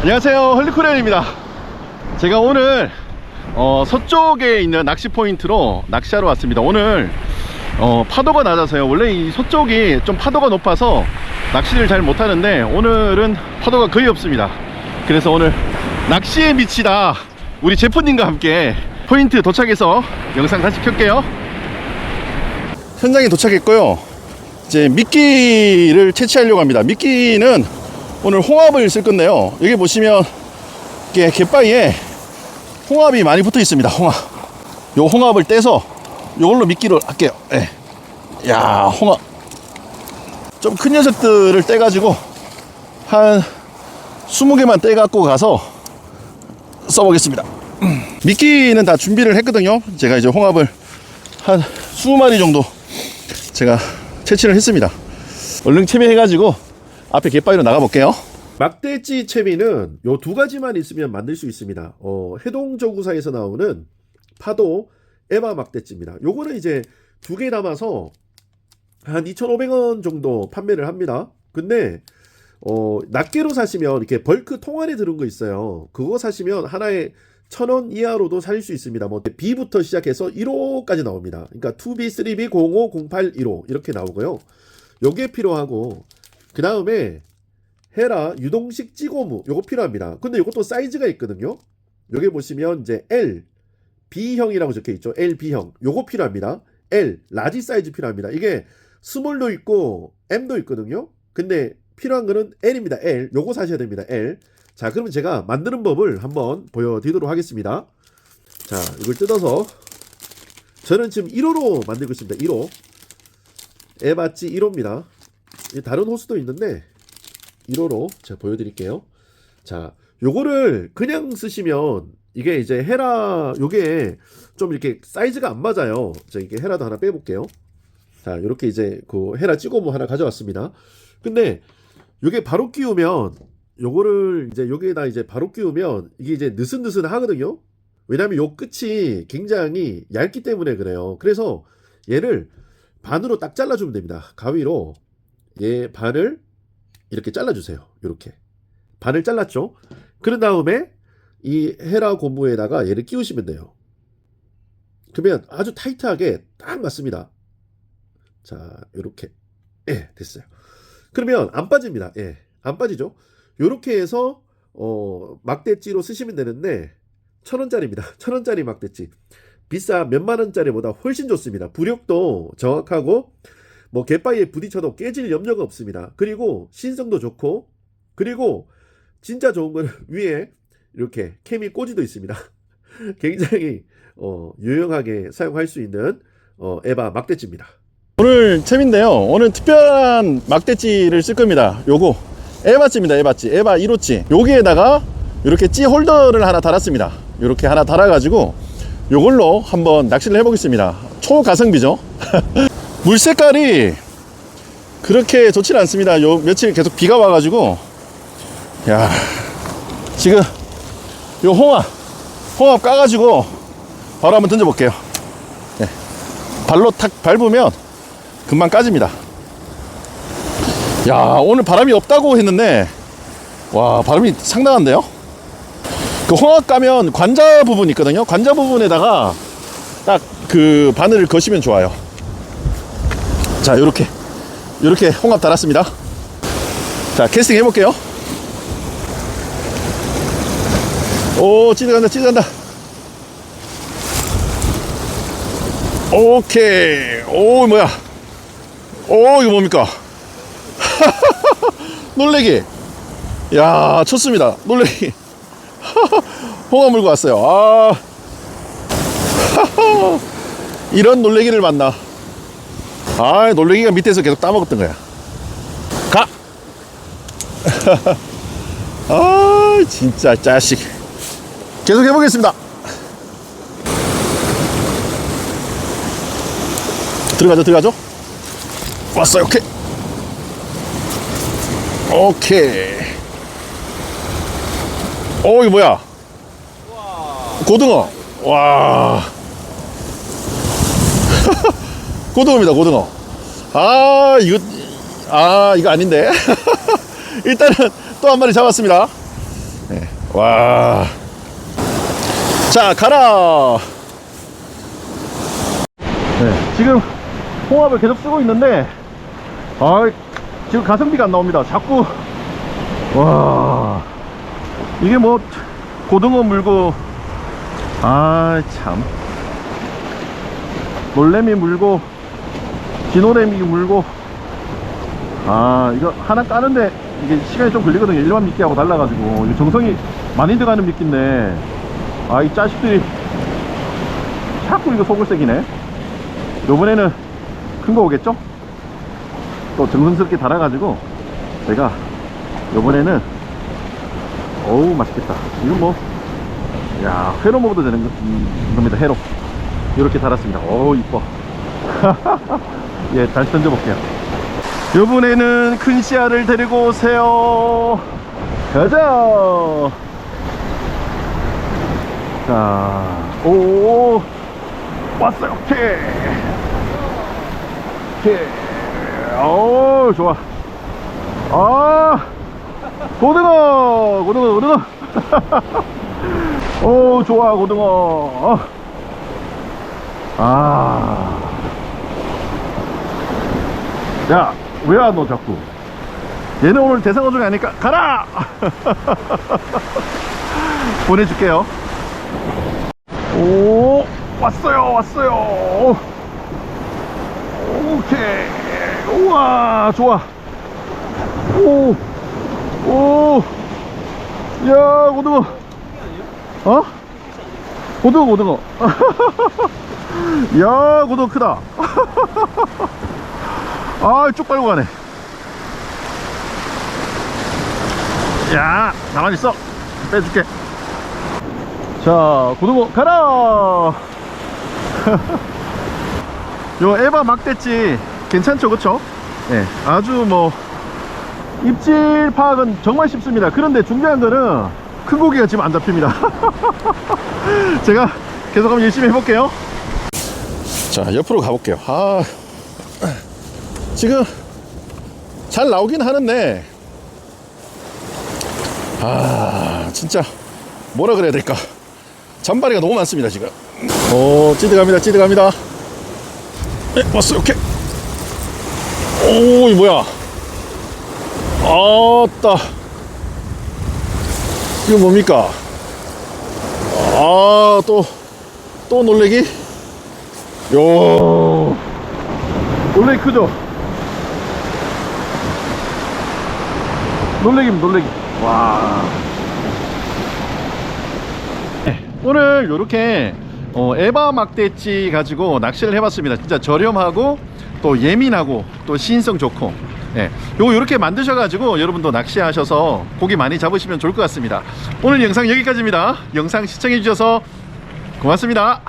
안녕하세요. 헐리코리안입니다. 제가 오늘 어, 서쪽에 있는 낚시 포인트로 낚시하러 왔습니다. 오늘 어, 파도가 낮아서요. 원래 이 서쪽이 좀 파도가 높아서 낚시를 잘 못하는데 오늘은 파도가 거의 없습니다. 그래서 오늘 낚시에 미치다. 우리 제프님과 함께 포인트 도착해서 영상 다시 켤게요. 현장에 도착했고요. 이제 미끼를 채취하려고 합니다. 미끼는 오늘 홍합을 쓸 건데요. 여기 보시면 이게 갯바위에 홍합이 많이 붙어 있습니다. 홍합. 요 홍합을 떼서 요걸로 미끼를 할게요. 예. 야 홍합. 좀 큰 녀석들을 떼가지고 한 20개만 떼갖고 가서 써보겠습니다. 미끼는 다 준비를 했거든요. 제가 이제 홍합을 한 20마리 정도 제가 채취를 했습니다. 얼른 채비해가지고 앞에 갯바위로 나가볼게요 막대지 채비는 요 두 가지만 있으면 만들 수 있습니다. 어, 해동저구사에서 나오는 파도 에바 막대지입니다. 요거는 이제 두개 담아서 한 2,500원 정도 판매를 합니다. 근데 어, 낱개로 사시면 이렇게 벌크 통 안에 들은 거 있어요. 그거 사시면 하나에 1,000원 이하로도 살 수 있습니다. 뭐 B부터 시작해서 1호까지 나옵니다. 그러니까 2B, 3B, 05, 08, 1호 이렇게 나오고요. 요게 필요하고 그 다음에 헤라 유동식 찌고무 요거 필요합니다. 근데 요것도 사이즈가 있거든요. 여기 보시면 이제 L B형이라고 적혀 있죠. L B형 요거 필요합니다. L 라지 사이즈 필요합니다. 이게 스몰도 있고 M도 있거든요. 근데 필요한 거는 L입니다. L 요거 사셔야 됩니다. L 자 그러면 제가 만드는 법을 한번 보여드리도록 하겠습니다. 자 이걸 뜯어서 저는 지금 1호로 만들고 있습니다. 1호 에바찌 1호입니다. 다른 호수도 있는데 1호로 제가 보여드릴게요. 자, 요거를 그냥 쓰시면 이게 이제 헤라 요게 좀 이렇게 사이즈가 안 맞아요. 자, 이게 헤라도 하나 빼볼게요. 자, 이렇게 이제 그 헤라 찌고무 하나 가져왔습니다. 근데 요게 바로 끼우면 요거를 이제 여기에다 이제 바로 끼우면 이게 이제 느슨느슨 하거든요. 왜냐면 요 끝이 굉장히 얇기 때문에 그래요. 그래서 얘를 반으로 딱 잘라주면 됩니다. 가위로 얘 반을 이렇게 잘라주세요. 이렇게 반을 잘랐죠. 그런 다음에 이 헤라 고무에다가 얘를 끼우시면 돼요. 그러면 아주 타이트하게 딱 맞습니다. 자, 이렇게 예, 됐어요. 그러면 안 빠집니다. 예, 안 빠지죠. 이렇게 해서 어, 막대찌로 쓰시면 되는데 천 원짜리입니다. 천 원짜리 막대찌 비싸 몇만 원짜리보다 훨씬 좋습니다. 부력도 정확하고 뭐 갯바위에 부딪혀도 깨질 염려가 없습니다. 그리고 신성도 좋고 그리고 진짜 좋은 거는 위에 이렇게 케미 꽂이도 있습니다. 굉장히 어, 유용하게 사용할 수 있는 어, 에바 막대찌입니다. 오늘 챔인데요. 오늘 특별한 막대찌를 쓸 겁니다. 요거. 에바찌입니다 에바찌. 에바 1호찌. 여기에다가 이렇게 찌 홀더를 하나 달았습니다. 이렇게 하나 달아 가지고 요걸로 한번 낚시를 해보겠습니다. 초가성비죠 물 색깔이 그렇게 좋지 않습니다 요 며칠 계속 비가 와 가지고 야 지금 요 홍합 홍합 까가지고 바로 한번 던져 볼게요 네. 발로 탁 밟으면 금방 까집니다. 야, 오늘 바람이 없다고 했는데, 와, 바람이 상당한데요? 그 홍합 까면 관자 부분 있거든요? 관자 부분에다가 딱 그 바늘을 거시면 좋아요. 자, 요렇게. 요렇게 홍합 달았습니다. 자, 캐스팅 해볼게요. 오, 찌들간다, 찌들간다. 오케이. 오, 뭐야. 오 이거 뭡니까 놀래기 야 쳤습니다 놀래기 홍어 물고 왔어요 아 이런 놀래기를 만나 아 놀래기가 밑에서 계속 따먹었던 거야. 가! 아 진짜 자식. 계속 해보겠습니다. 들어가죠 들어가죠? 왔어요 오케이. 오케이. 오 이거 뭐야? 고등어. 와 고등어입니다 고등어 아 이거 아 이거 아닌데 일단은 또 한 마리 잡았습니다 네. 와. 자, 가라. 네, 지금 홍합을 계속 쓰고 있는데, 아, 지금 가성비가 안 나옵니다. 자꾸, 와, 이게 뭐, 고등어 물고, 아, 참. 놀래미 물고, 기노래미 물고, 아, 이거 하나 까는데, 이게 시간이 좀 걸리거든요. 일반 미끼하고 달라가지고. 정성이 많이 들어가는 미끼인데, 아, 이 자식들이 자꾸 이거 속을 새기네. 요번에는 큰 거 오겠죠? 또 정성스럽게 달아가지고, 제가 요번에는, 어우, 맛있겠다. 이건 뭐, 야, 회로 먹어도 되는 거, 음, 겁니다. 회로. 이렇게 달았습니다. 어우, 이뻐. 예, 다시 던져볼게요. 요번에는 큰 씨알을 데리고 오세요. 가자. 자, 오, 왔어요. 오케이. 오, 좋아. 아, 고등어, 고등어, 고등어. 오, 좋아, 고등어. 어. 아. 야, 왜안너 자꾸? 얘는 오늘 대상어 중에 아니까 가라! 보내줄게요. 오, 왔어요, 왔어요. 오케이. 우와, 좋아. 오, 오, 야, 고등어. 어? 고등어, 고등어. 야, 고등어 크다. 아, 쭉 빨고 가네. 야, 가만히 있어. 빼줄게. 자, 고등어 가라. 요 에바 막대찌 괜찮죠, 그쵸? 예, 아주 뭐 입질 파악은 정말 쉽습니다. 그런데 중요한 거는 큰 고기가 지금 안 잡힙니다. 제가 계속 한번 열심히 해볼게요. 자, 옆으로 가볼게요. 아, 지금 잘 나오긴 하는데, 아, 진짜 뭐라 그래야 될까? 잔바리가 너무 많습니다, 지금. 오, 찌드갑니다, 찌드갑니다. 네, 왔어요, 오케이. 오, 이 뭐야? 아따. 이거 뭡니까? 아, 또, 또 놀래기? 요. 놀래기 크죠? 놀래기면 놀래기. 와. 네, 오늘 요렇게 어, 에바 막대찌 가지고 낚시를 해봤습니다. 진짜 저렴하고 또 예민하고 또 신성 좋고 예, 요거 이렇게 만드셔 가지고 여러분도 낚시하셔서 고기 많이 잡으시면 좋을 것 같습니다. 오늘 영상 여기까지입니다. 영상 시청해 주셔서 고맙습니다.